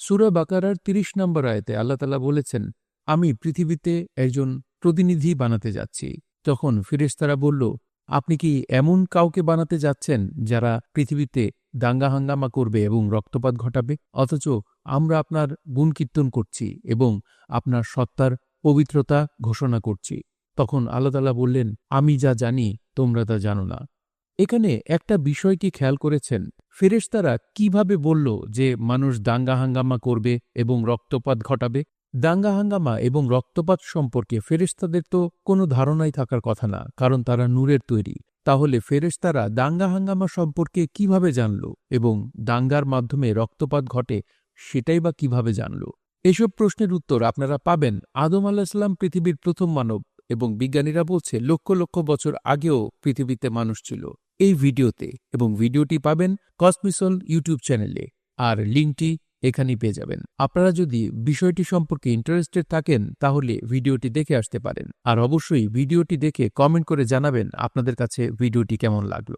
সুরা বাকারার তিরিশ নম্বর আয়তে আল্লাহ তালা বলেছেন, আমি পৃথিবীতে একজন প্রতিনিধি বানাতে যাচ্ছি। তখন ফিরেশতারা বলল, আপনি কি এমন কাউকে বানাতে যাচ্ছেন যারা পৃথিবীতে দাঙ্গা হাঙ্গামা করবে এবং রক্তপাত ঘটাবে? অথচ আমরা আপনার গুণ গুণকীর্তন করছি এবং আপনার সত্তার পবিত্রতা ঘোষণা করছি। তখন আল্লাহতালা বললেন, আমি যা জানি তোমরা তা জানো না। এখানে একটা বিষয় কি খেয়াল করেছেন? ফেরেশতারা কীভাবে বলল যে মানুষ দাঙ্গা হাঙ্গামা করবে এবং রক্তপাত ঘটাবে? দাঙ্গা হাঙ্গামা এবং রক্তপাত সম্পর্কে ফেরেশতাদের তো কোনো ধারণাই থাকার কথা না, কারণ তারা নূরের তৈরি। তাহলে ফেরেশতারা দাঙ্গা হাঙ্গামা সম্পর্কে কীভাবে জানল এবং দাঙ্গার মাধ্যমে রক্তপাত ঘটে সেটাই বা কীভাবে জানল? এসব প্রশ্নের উত্তর আপনারা পাবেন আদম আলাহিসাল্লাম পৃথিবীর প্রথম মানব এবং বিজ্ঞানীরা বলছে লক্ষ লক্ষ বছর আগেও পৃথিবীতে মানুষ ছিল। এই ভিডিওতে এবং ভিডিওটি পাবেন কসমিসল ইউটিউব চ্যানেলে। আর লিঙ্কটি এখানেই পেয়ে যাবেন। আপনারা যদি বিষয়টি সম্পর্কে ইন্টারেস্টেড থাকেন, তাহলে ভিডিওটি দেখে আসতে পারেন। আর অবশ্যই ভিডিওটি দেখে কমেন্ট করে জানাবেন আপনাদের কাছে ভিডিওটি কেমন লাগল।